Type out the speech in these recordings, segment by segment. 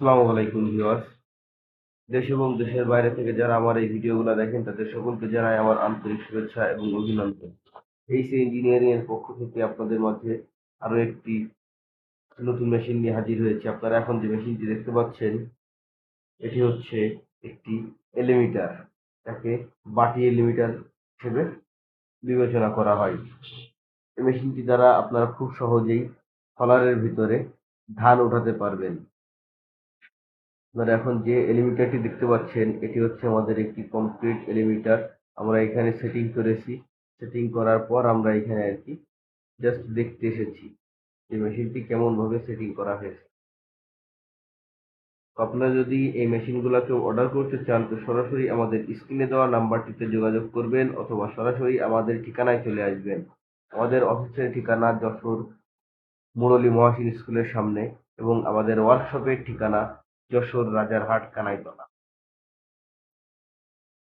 আসসালামু আলাইকুম ভিউয়ার্স। দেশ এবং দেশের বাইরে থেকে যারা আমার এই ভিডিওগুলো দেখেন, তাদের সকলকে জানাই আমার আন্তরিক শুভেচ্ছা এবং অভিনন্দন। এই এইচ ইঞ্জিনিয়ারিং এর পক্ষ থেকে আপনাদের মাঝে আরও একটি নতুন মেশিন নিয়ে হাজির হয়েছে। আপনারা এখন যে মেশিনটি দেখতে পাচ্ছেন, এটি হচ্ছে একটি এলিমিটার। যাকে বাটি এলিমিটার হিসেবে বিবেচনা করা হয়। এই মেশিনটি দ্বারা আপনারা খুব সহজেই ফলারের ভিতরে ধান উঠাতে পারবেন। আপনারা এখন যে এলিমিটারটি দেখতে পাচ্ছেন, এটি হচ্ছে আমাদের একটি কমপ্লিট এলিমিটার। আমরা এখানে সেটিং করেছি। সেটিং করার পর আমরা এখানে আর কি জাস্ট দেখতে এসেছি যে মেশিনটি কেমন ভাবে সেটিং করা হয়েছে। আপনারা যদি এই মেশিনগুলোকে অর্ডার করতে চান, তো সরাসরি আমাদের স্ক্রিনে দেওয়া নাম্বারটিতে যোগাযোগ করবেন অথবা সরাসরি আমাদের ঠিকানায় চলে আসবেন। আমাদের অফিসের ঠিকানা যশোর মুরলী মহাসিন স্কুলের সামনে এবং আমাদের ওয়ার্কশপের ঠিকানা যশোর রাজারহাট কানাইতলা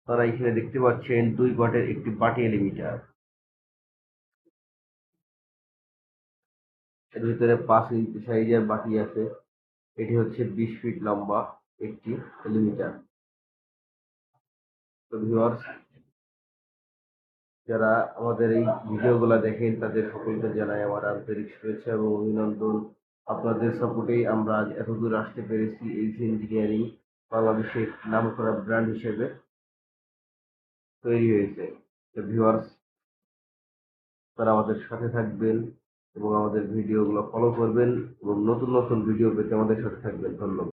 তারা এখানে দেখতে পাচ্ছেন দুই বাটের একটি বাটি এলিমিটার। এর ভিতরে পাঁচ ইঞ্চি সাইজের বাটি আছে। এটি হচ্ছে বিশ ফিট লম্বা একটি এলিমিটার। যারা আমাদের এই ভিডিওগুলো দেখেন, তাদের সকলকে জানাই আমার আন্তরিক শুভেচ্ছা এবং অভিনন্দন। আপনাদের সাপোর্টেই আমরা আজ এত দূর আসতে পেরেছি এইচ ইঞ্জিনিয়ারিং বাংলাদেশের নাম করা ব্র্যান্ড হিসেবে। তৈরি হয়েছে। তো ভিউয়ার্স তারা আমাদের সাথে থাকবেন এবং আমাদের ভিডিওগুলো ফলো করবেন এবং নতুন নতুন ভিডিও পেতে আমাদের সাথে থাকবেন। ধন্যবাদ।